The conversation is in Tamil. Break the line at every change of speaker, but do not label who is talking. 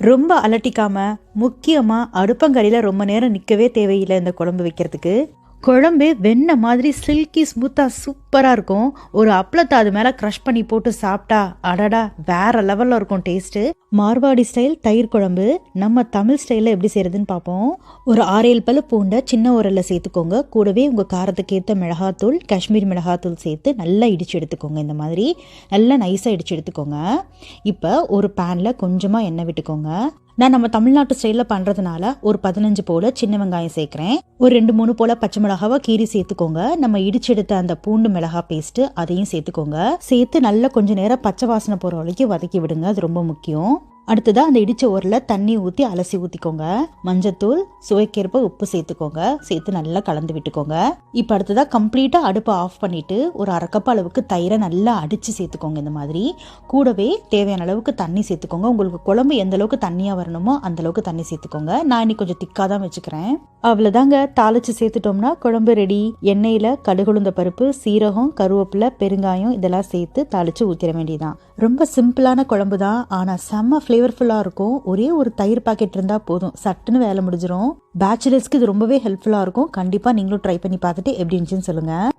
ரொம்ப அலட்டிக்காம முக்கியமாக அடுப்பங்கரையில் ரொம்ப நேரம் நிற்கவே தேவையில்லை இந்த குழம்பு வைக்கிறதுக்கு. குழம்பு வெண்ணெய் மாதிரி சில்கி ஸ்மூத்தாக சூப்பராக இருக்கும். ஒரு அப்பளத்தை அது மேலே க்ரஷ் பண்ணி போட்டு சாப்பிட்டா அடடா வேற லெவலில் இருக்கும் டேஸ்ட்டு மார்வாடி ஸ்டைல் தயிர் குழம்பு. நம்ம தமிழ் ஸ்டைலில் எப்படி செய்யறதுன்னு பார்ப்போம் ஒரு ஆறேழு பழு பூண்டை சின்ன உரலில் சேர்த்துக்கோங்க. கூடவே உங்கள் காரத்துக்கு ஏற்ற மிளகாத்தூள் காஷ்மீர் மிளகாத்தூள் சேர்த்து நல்லா இடித்து எடுத்துக்கோங்க இந்த மாதிரி. நல்லா நைஸாக இடித்து எடுத்துக்கோங்க. இப்போ ஒரு பேனில் கொஞ்சமாக எண்ணெய் விட்டுக்கோங்க. நான் நம்ம தமிழ்நாட்டு ஸ்டைலில் பண்ணுறதுனால ஒரு பதினஞ்சு போல் சின்ன வெங்காயம் சேர்க்குறேன். ஒரு ரெண்டு மூணு போல் பச்சை மிளகாவை கீரி சேர்த்துக்கோங்க. நம்ம இடிச்செடுத்த அந்த பூண்டு மிளகா பேஸ்ட்டு அதையும் சேர்த்துக்கோங்க. சேர்த்து நல்லா கொஞ்சம் நேரம் பச்சை வாசனை போகிற வரைக்கும் வதக்கி விடுங்க. அது ரொம்ப முக்கியம். அடுத்ததாக அந்த இடித்த ஊரில் தண்ணி ஊற்றி அலசி ஊற்றிக்கோங்க மஞ்சத்தூள் சுவைக்கேற்ப உப்பு சேர்த்துக்கோங்க. சேர்த்து நல்லா கலந்து விட்டுக்கோங்க. இப்போ அடுத்ததாக கம்ப்ளீட்டாக அடுப்பை ஆஃப் பண்ணிவிட்டு ஒரு அரை அளவுக்கு தயிரை நல்லா அடித்து சேர்த்துக்கோங்க இந்த மாதிரி. கூடவே தேவையான அளவுக்கு தண்ணி சேர்த்துக்கோங்க. உங்களுக்கு குழம்பு எந்த அளவுக்கு தண்ணியாக வரணுமோ அந்த அளவுக்கு தண்ணி சேர்த்துக்கோங்க. நான் இன்னைக்கு கொஞ்சம் திக்காக தான் வச்சுக்கிறேன். அவ்வளோதாங்க தாளிச்சு சேர்த்துட்டோம்னா குழம்பு ரெடி எண்ணெயில் கடுகுளுந்த பருப்பு சீரகம் கருவேப்பிலை பெருங்காயம் இதெல்லாம் சேர்த்து தாளிச்சு ஊற்றிட வேண்டியதான் ரொம்ப சிம்பிளான குழம்பு தான் ஆனால் செம்ம ஃப்ளேவர்ஃபுல்லாக இருக்கும். ஒரே ஒரு தயிர் பாக்கெட் இருந்தால் போதும். சட்டுன்னு வேலை முடிஞ்சிடும் பேச்சுலர்ஸ்க்கு இது ரொம்பவே ஹெல்ப்ஃபுல்லாக இருக்கும். கண்டிப்பாக நீங்களும் ட்ரை பண்ணி பார்த்துட்டு எப்படி இருந்துச்சுன்னு சொல்லுங்கள்